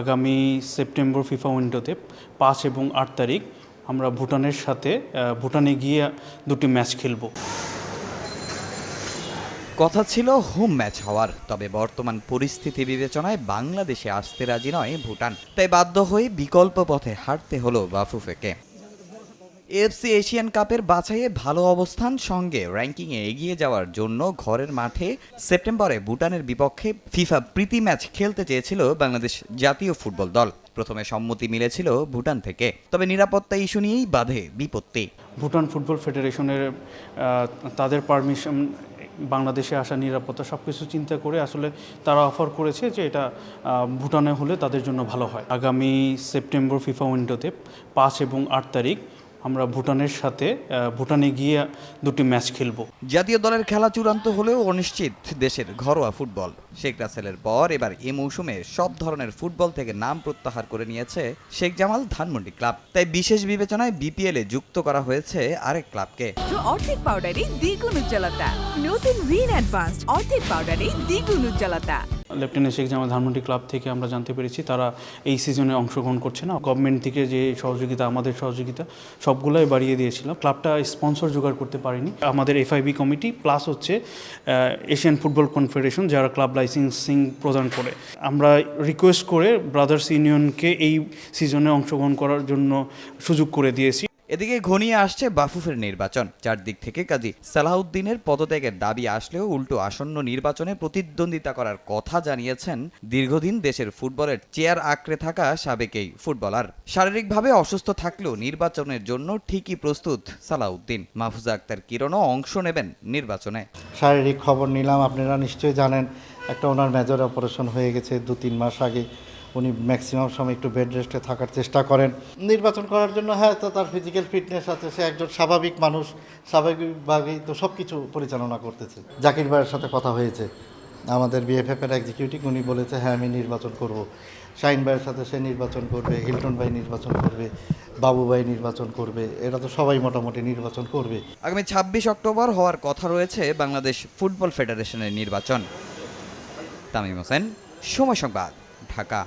আগামী September FIFA উইন্ডোতে পাঁচ এবং আট তারিখ আমরা ভুটানের সাথে ভুটানে গিয়ে দুটি ম্যাচ খেলব। কথা ছিল হোম ম্যাচ হওয়ার, তবে বর্তমান পরিস্থিতি বিবেচনায় বাংলাদেশে আসতে রাজি নয় ভুটান। তাই বাধ্য হয়ে বিকল্প পথে হাঁটতে হলো বাফুফেকে। এফসি এশিয়ান কাপের বাছাইয়ে ভালো অবস্থান সঙ্গে র্যাঙ্কিংয়ে এগিয়ে যাওয়ার জন্য ঘরের মাঠে সেপ্টেম্বরে ভুটানের বিপক্ষে ফিফা প্রীতি ম্যাচ খেলতে চেয়েছিল বাংলাদেশ জাতীয় ফুটবল দল। প্রথমে সম্মতি মিলেছিল ভুটান থেকে। তবে নিরাপত্তা ইস্যু নিয়েই বাধে বিপত্তি। ভুটান ফুটবল ফেডারেশনের তাদের পারমিশন, বাংলাদেশে আসা নিরাপত্তা সব কিছু চিন্তা করে আসলে তারা অফার করেছে যে এটা ভুটানে হলে তাদের জন্য ভালো হয়। আগামী সেপ্টেম্বর ফিফা উইন্ডোতে পাঁচ এবং আট তারিখ আমরা ভুটানের সাথে ভুটানে গিয়ে দুটি ম্যাচ খেলব। জাতীয় দলের খেলা চূড়ান্ত হলেও অনিশ্চিত দেশের ঘরোয়া ফুটবল। শেখ রাসেলের পর এবার এ মৌসুমে সব ধরনের ফুটবল থেকে নাম প্রত্যাহার করে নিয়েছে শেখ জামাল ধানমন্ডি ক্লাব। তাই বিশেষ বিবেচনায় বিপিএল এ যুক্ত করা হয়েছে আরেক ক্লাবকে। অর্ধেক পাউডারে দ্বিগুণ উজ্জ্বলতা। নতুন রিন অ্যাডভান্সড অর্ধেক পাউডারে দ্বিগুণ উজ্জ্বলতা। লেফটেন্যান্ট শেখ জামাল ধানমন্ডি ক্লাব থেকে আমরা জানতে পেরেছি, তারা এই সিজনে অংশগ্রহণ করছে না। গভর্নমেন্ট থেকে যে সহযোগিতা, আমাদের সহযোগিতা, সবগুলাই বাড়িয়ে দিয়েছিলাম ক্লাবটা স্পন্সর জোগাড় করতে পারিনি। আমাদের এফআইবি কমিটি প্লাস হচ্ছে এশিয়ান ফুটবল কনফেডারেশন যারা ক্লাব লাইসেন্সিং প্রদান করে। আমরা রিকোয়েস্ট করে ব্রাদার্স ইউনিয়নকে এই সিজনে অংশগ্রহণ করার জন্য সুযোগ করে দিয়েছি। এদিকে ঘনিয়ে আসছে বাফুফের নির্বাচন। চারদিক থেকে কাজী সালাহউদ্দিনের পদত্যাগের দাবি আসলেও উল্টো আসন্ন নির্বাচনে প্রতিদ্বন্দ্বিতা করার কথা জানিয়েছেন দীর্ঘদিন দেশের ফুটবলের চেয়ার আঁকড়ে থাকা সাবেক এই ফুটবলার। শারীরিকভাবে অসুস্থ থাকলেও নির্বাচনের জন্য ঠিকই প্রস্তুত সালাউদ্দিন মাহফুজা আক্তার কিরণও অংশ নেবেন নির্বাচনে। শারীরিক খবর নিলাম, আপনারা নিশ্চয়ই জানেন, একটা ওনার মেজর অপারেশন হয়ে গেছে দু তিন মাস আগে। উনি ম্যাক্সিমাম সময় একটু বেড রেস্টে থাকার চেষ্টা করেন। নির্বাচন করার জন্য হ্যাঁ তো তার ফিজিক্যাল ফিটনেস আছে, সে একজন স্বাভাবিক মানুষ, স্বাভাবিকভাবেই তো সব কিছু পরিচালনা করতেছে। জাকির ভাইয়ের সাথে কথা হয়েছে। আমাদের বিএফএফ এর এক্সিকিউটিভ উনি বলেছে হ্যাঁ আমি নির্বাচন করব। শাহিন ভাইয়ের সাথে সে নির্বাচন করবে, হিলটন ভাই নির্বাচন করবে, বাবু ভাই নির্বাচন করবে, এরা তো সবাই মোটামুটি নির্বাচন করবে। আগামী ছাব্বিশ অক্টোবর হওয়ার কথা রয়েছে বাংলাদেশ ফুটবল ফেডারেশনের নির্বাচন। তামিম হোসেন, সময় সংবাদ, ঢাকা।